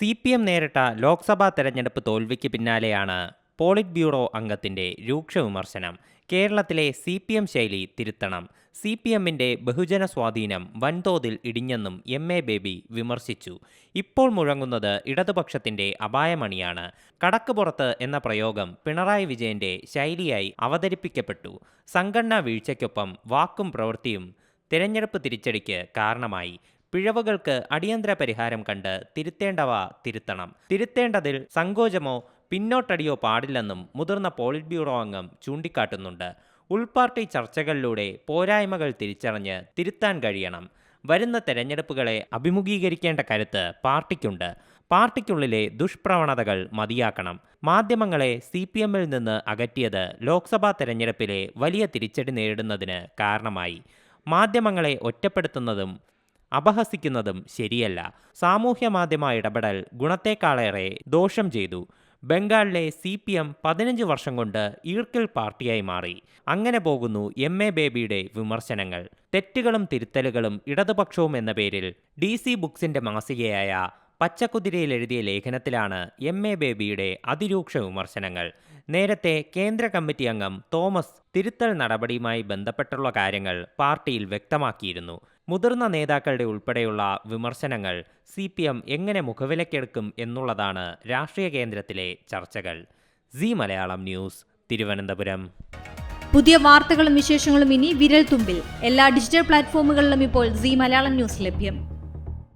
C P M നേരിട്ട ലോക്സഭാ തെരഞ്ഞെടുപ്പ് തോൽവിക്ക് പിന്നാലെയാണ് പോളിറ്റ് ബ്യൂറോ അംഗത്തിന്റെ രൂക്ഷ വിമർശനം. കേരളത്തിലെ സി പി എം ശൈലി തിരുത്തണം. സി പി എമ്മിന്റെ ബഹുജന സ്വാധീനം വൻതോതിൽ ഇടിഞ്ഞെന്നും എം എ ബേബി വിമർശിച്ചു. ഇപ്പോൾ മുഴങ്ങുന്നത് ഇടതുപക്ഷത്തിന്റെ അപായമണിയാണ്. കടക്ക് പുറത്ത് എന്ന പ്രയോഗം പിണറായി വിജയന്റെ ശൈലിയായി അവതരിപ്പിക്കപ്പെട്ടു. സംഘടനാ വീഴ്ചയ്ക്കൊപ്പം വാക്കും പ്രവൃത്തിയും തിരഞ്ഞെടുപ്പ് തിരിച്ചടിക്ക് കാരണമായി. പിഴവുകൾക്ക് അടിയന്തര പരിഹാരം കണ്ട് തിരുത്തേണ്ടവ തിരുത്തണം. തിരുത്തേണ്ടതിൽ സങ്കോചമോ പിന്നോട്ടടിയോ പാടില്ലെന്നും മുതിർന്ന പോളിറ്റ് ബ്യൂറോ അംഗം ചൂണ്ടിക്കാട്ടുന്നുണ്ട്. ഉൾപാർട്ടി ചർച്ചകളിലൂടെ പോരായ്മകൾ തിരിച്ചറിഞ്ഞ് തിരുത്താൻ കഴിയണം. വരുന്ന തെരഞ്ഞെടുപ്പുകളെ അഭിമുഖീകരിക്കേണ്ട കരുത്ത് പാർട്ടിക്കുണ്ട്. പാർട്ടിക്കുള്ളിലെ ദുഷ്പ്രവണതകൾ മതിയാക്കണം. മാധ്യമങ്ങളെ സി പി എമ്മിൽ നിന്ന് അകറ്റിയത് ലോക്സഭാ തെരഞ്ഞെടുപ്പിലെ വലിയ തിരിച്ചടി നേരിടുന്നതിന് കാരണമായി. മാധ്യമങ്ങളെ ഒറ്റപ്പെടുത്തുന്നതും അപഹസിക്കുന്നതും ശരിയല്ല. സാമൂഹ്യ മാധ്യമ ഇടപെടൽ ഗുണത്തേക്കാളേറെ ദോഷം ചെയ്തു. ബംഗാളിലെ സി പി എം പതിനഞ്ച് വർഷം കൊണ്ട് ഈർക്കിൽ പാർട്ടിയായി മാറി. അങ്ങനെ പോകുന്നു എം എ ബേബിയുടെ വിമർശനങ്ങൾ. തെറ്റുകളും തിരുത്തലുകളും ഇടതുപക്ഷവും എന്ന പേരിൽ ഡി സി ബുക്സിന്റെ മാസികയായ പച്ചക്കുതിരയിൽ എഴുതിയ ലേഖനത്തിലാണ് എം എ ബേബിയുടെ അതിരൂക്ഷ വിമർശനങ്ങൾ. നേരത്തെ കേന്ദ്ര കമ്മിറ്റി അംഗം തോമസ് തിരുത്തൽ നടപടിയുമായി ബന്ധപ്പെട്ടുള്ള കാര്യങ്ങൾ പാർട്ടിയിൽ വ്യക്തമാക്കിയിരുന്നു. മുതിർന്ന നേതാക്കളുടെ ഉൾപ്പെടെയുള്ള വിമർശനങ്ങൾ സി പി എം എങ്ങനെ മുഖവിലക്കെടുക്കും എന്നുള്ളതാണ് രാഷ്ട്രീയ കേന്ദ്രത്തിലെ ചർച്ചകൾ. C Malayalam news Thiruvananthapuram. പുതിയ വാർത്തകളും വിശേഷങ്ങളും ഇനി വിരൽ തുമ്പിൽ എല്ലാ ഡിജിറ്റൽ പ്ലാറ്റ്ഫോമുകളിലും ഇപ്പോൾ സി മലയാളം ന്യൂസ് ലഭ്യം.